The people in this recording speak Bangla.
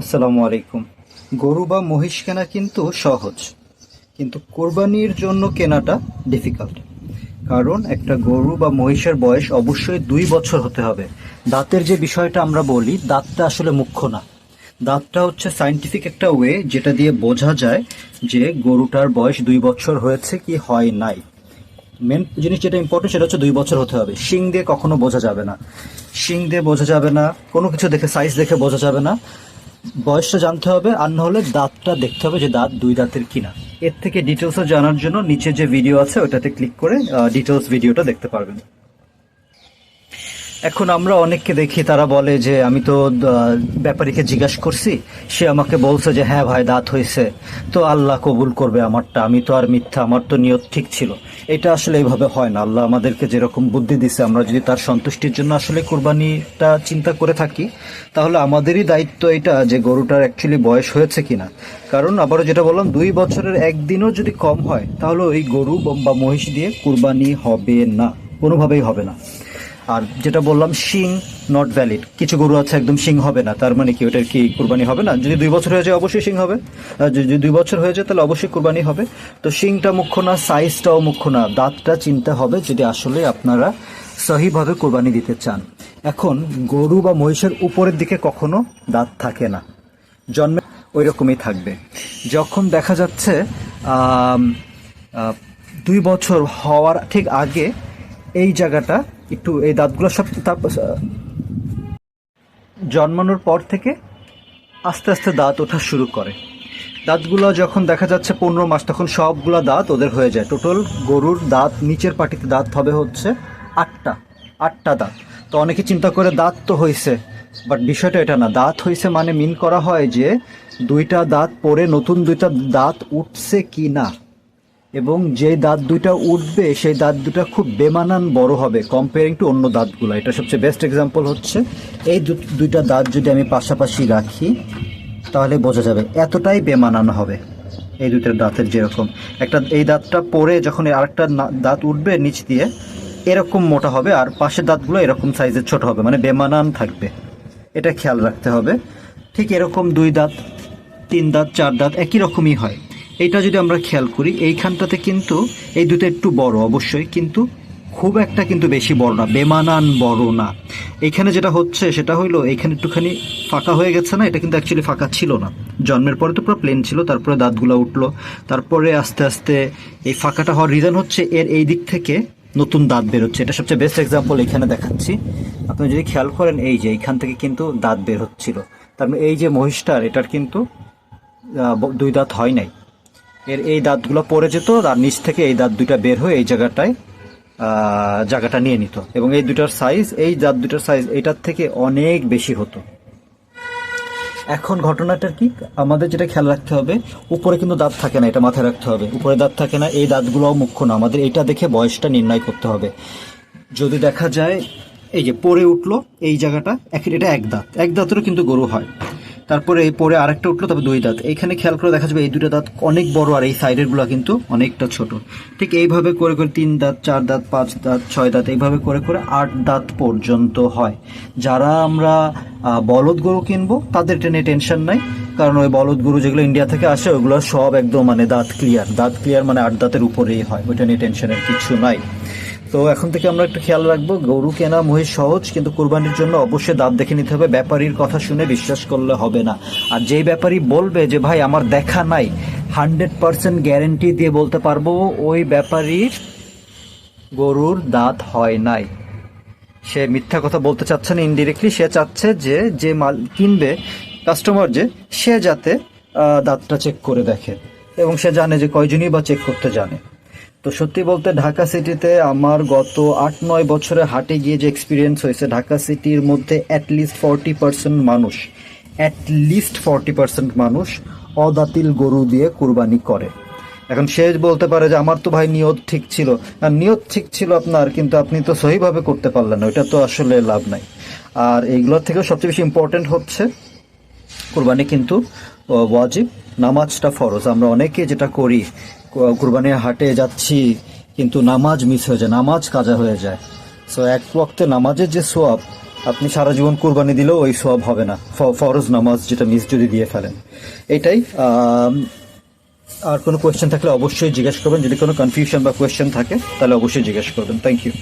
আসসালামু আলাইকুম। গরু বা মহিষ কেনা কিন্তু সহজ, কিন্তু কোরবানির জন্য কেনাটা ডিফিকাল্ট কারণ একটা গরু বা মহিষের বয়স অবশ্যই দুই বছর হতে হবে। দাঁতের যে বিষয়টা আমরা বলি, দাঁতটা আসলে মুখ্য না। দাঁতটা হচ্ছে সাইন্টিফিক একটা ওয়ে যেটা দিয়ে বোঝা যায় যে গরুটার বয়স দুই বছর হয়েছে কি হয় নাই। মেন জিনিস যেটা ইম্পর্টেন্ট সেটা হচ্ছে দুই বছর হতে হবে। শিং দিয়ে কখনো বোঝা যাবে না। শিং দিয়ে বোঝা যাবে না, কোনো কিছু দেখে সাইজ দেখে বোঝা যাবে না। বয়সটা জানতে হবে, আর না হলে দাঁতটা দেখতে হবে যে দাঁত দুই দাঁতের কিনা। এর থেকে ডিটেলসও জানার জন্য নিচে যে ভিডিও আছে, ওটাতে ক্লিক করে ডিটেলস ভিডিওটা দেখতে পারবেন। এখন আমরা অনেককে দেখি, তারা বলে যে, আমি তো ব্যাপারীকে জিজ্ঞাসা করছি। সে আমাকে বলছে যে হ্যাঁ ভাই, দাঁত হয়েছে। তো আল্লাহ কবুল করবে আমারটা। আমি তো আর মিথ্যা, আমার তো নিয়ত ঠিক ছিল। এটা আসলে এইভাবে হয় না। আল্লাহ আমাদেরকে যেরকম বুদ্ধি দিছে, আমরা যদি তার সন্তুষ্টির জন্য আসলে কোরবানিটা চিন্তা করে থাকি, তাহলে আমাদেরই দায়িত্ব এটা যে, গরুটার অ্যাকচুয়ালি বয়স হয়েছে কিনা। কারণ আবারও যেটা বললাম, দুই বছরের একদিনও যদি কম হয়, তাহলে ওই গরু বা মহিষ দিয়ে কুরবানি হবে না। কোনোভাবেই হবে না। আর যেটা বললাম, শিং নট ভ্যালিড কিছু গরু আছে একদম শিং হবে না, তার মানে কি ওটার কি কুরবানি হবে না? যদি দুই বছর হয়ে যায় অবশ্যই শিং হবে। যদি দুই বছর হয়ে যায় তাহলে অবশ্যই কুরবানি হবে। তো শিংটা মুখ্য না সাইজটাও মুখ্য না, দাঁতটা চিন্তা হবে যদি আসলে আপনারা সহিভাবে কোরবানি দিতে চান। এখন গরু বা মহিষের উপরের দিকে কখনো দাঁত থাকে না। জন্মে ওই রকমই থাকবে। যখন দেখা যাচ্ছে দুই বছর হওয়ার ঠিক আগে এই জায়গাটা একটু এই দাঁতগুলো সব জন্মানোর পর থেকে আস্তে আস্তে দাঁত ওঠা শুরু করে। দাঁতগুলো যখন দেখা যাচ্ছে পনেরো মাস, তখন সবগুলো দাঁত ওদের হয়ে যায়। টোটাল গরুর দাঁত, নিচের পাটিতে দাঁত হবে হচ্ছে আটটা আটটা দাঁত। তো অনেকে চিন্তা করে দাঁত তো হয়েছে বাট বিষয়টা এটা না। দাঁত হয়েছে মানে মিন করা হয় যে দুইটা দাঁত পরে নতুন দুইটা দাঁত উঠছে কি না। এবং যে দাঁত দুইটা উঠবে, সেই দাঁত দুটা খুব বেমানান বড় হবে কম্পেয়ারিং টু অন্য দাঁতগুলো। এটা সবচেয়ে বেস্ট এক্সাম্পল হচ্ছে, এই দুইটা দাঁত যদি আমি পাশাপাশি রাখি, তাহলে বোঝা যাবে এতটাই বেমানান হবে এই দুইটার দাঁতের যেরকম। একটা, এই দাঁতটা পরে যখন আরেকটা দাঁত উঠবে নিচ দিয়ে, এরকম মোটা হবে আর পাশের দাঁতগুলো এরকম সাইজের ছোট হবে মানে বেমানান থাকবে। এটা খেয়াল রাখতে হবে। ঠিক এরকম দুই দাঁত, তিন দাঁত, চার দাঁত একই রকমই হয়। এইটা যদি আমরা খেয়াল করি, এইখানটাতে কিন্তু এই দুটো একটু বড় অবশ্যই, কিন্তু খুব একটা কিন্তু বেশি বড় না, বেমানান বড় না। এখানে যেটা হচ্ছে, সেটা হইল এখানে একটুখানি ফাঁকা হয়ে গেছে না, এটা কিন্তু অ্যাকচুয়ালি ফাঁকা ছিল না। জন্মের পরে তো পুরো প্লেন ছিল, তারপরে দাঁতগুলো উঠল, তারপরে আস্তে আস্তে এই ফাঁকাটা হওয়ার রিজন হচ্ছে এর এই দিক থেকে নতুন দাঁত বেরোচ্ছে। এটা সবচেয়ে বেস্ট এক্সাম্পল এখানে দেখাচ্ছি। আপনি যদি খেয়াল করেন, এই যে এইখান থেকে কিন্তু দাঁত বের হচ্ছিল। তার মানে এই যে মহিষটার, এটার কিন্তু দুই দাঁত হয় নাই। এর এই দাঁতগুলো পড়ে যেত আর নিচ থেকে এই দাঁত দুইটা বের হয়ে এই জায়গাটায় জায়গাটা নিয়ে নিত। এবং এই দুটার সাইজ এই দাঁত দুটার সাইজ এটার থেকে অনেক বেশি হতো। এখন ঘটনাটা কি? আমাদের যেটা খেয়াল রাখতে হবে, উপরে কিন্তু দাঁত থাকে না, এটা মাথায় রাখতে হবে। উপরে দাঁত থাকে না, এই দাঁতগুলোও মুখ্য না। আমাদের এটা দেখে বয়সটা নির্ণয় করতে হবে। যদি দেখা যায়, এই যে পরে উঠল এই জায়গাটা এটা এক দাঁত। এক দাঁতেরও কিন্তু গরু হয়। তারপরে পরে আরেকটা উঠল, তবে দুই দাঁত। এখানে খেয়াল করে দেখা যাবে এই দুটো দাঁত অনেক বড় আর এই সাইডেরগুলো কিন্তু অনেকটা ছোট। ঠিক এইভাবে করে করে তিন দাঁত, চার দাঁত, পাঁচ দাঁত, ছয় দাঁত, এইভাবে করে করে আট দাঁত পর্যন্ত হয়। যারা আমরা বলদ গরু কিনবো, তাদের টেনে টেনশন নাই। কারণ ওই বলদ গরু যেগুলো ইন্ডিয়া থেকে আসে, ওগুলো সব একদম মানে দাঁত ক্লিয়ার দাঁত ক্লিয়ার মানে আট দাঁতের উপরেই হয়, ওইটা নিয়ে টেনশনের কিছু নাই। তো এখন থেকে আমরা একটু খেয়াল রাখব, গরু কেনা মহিষ সহজ, কিন্তু কোরবানির জন্য অবশ্যই দাঁত দেখে নিতে হবে, ব্যাপারীর কথা শুনে বিশ্বাস করলে হবে না। আর যেই ব্যাপারী বলবে যে, ভাই, আমার দেখা নাই হান্ড্রেড পার্সেন্ট গ্যারেন্টি দিয়ে বলতে পারব, ওই ব্যাপারীর গরুর দাঁত হয় নাই। সে মিথ্যা কথা বলতে চাচ্ছে না ইনডিরেক্টলি সে চাচ্ছে যে যে মাল কিনবে কাস্টমার যে, সে যাতে দাঁতটা চেক করে দেখে এবং সে জানে যে কয়জনই বা চেক করতে জানে। তো সত্যি বলতে ঢাকা সিটিতে আমার গত আট নয় বছরে হাটে গিয়ে যে এক্সপিরিয়েন্স হয়েছে, ঢাকা সিটির মধ্যে অ্যাটলিস্ট ফর্টি পার্সেন্ট মানুষ অ্যাটলিস্ট ফর্টি পার্সেন্ট মানুষ অদাতিল গরু দিয়ে কুরবানি করে। এখন সে বলতে পারে যে, আমার তো ভাই নিয়ত ঠিক ছিল। আর নিয়ত ঠিক ছিল আপনার, কিন্তু আপনি তো সহিভাবে করতে পারলেন না, ওইটা তো আসলে লাভ নাই। আর এইগুলোর থেকেও সবচেয়ে বেশি ইম্পর্টেন্ট হচ্ছে কুরবানি কিন্তু ওয়াজিব। নামাজটা ফরজ। আমরা অনেকে যেটা করি কুরবানির হাটে যাচ্ছি, কিন্তু নামাজ মিস হয়ে যায়, নামাজ কাজা হয়ে যায়। সো এক ওয়াক্তে নামাজের যে সোয়াব, আপনি সারা জীবন কোরবানি দিলেও ওই সোয়াব হবে না। ফরজ নামাজ যেটা মিস যদি দিয়ে ফেলেন। এটাই আর কোনো কোয়েশ্চেন থাকলে অবশ্যই জিজ্ঞেস করবেন। যদি কোনো কনফিউশন বা কোয়েশ্চেন থাকে, তাহলে অবশ্যই জিজ্ঞেস করবেন। Thank you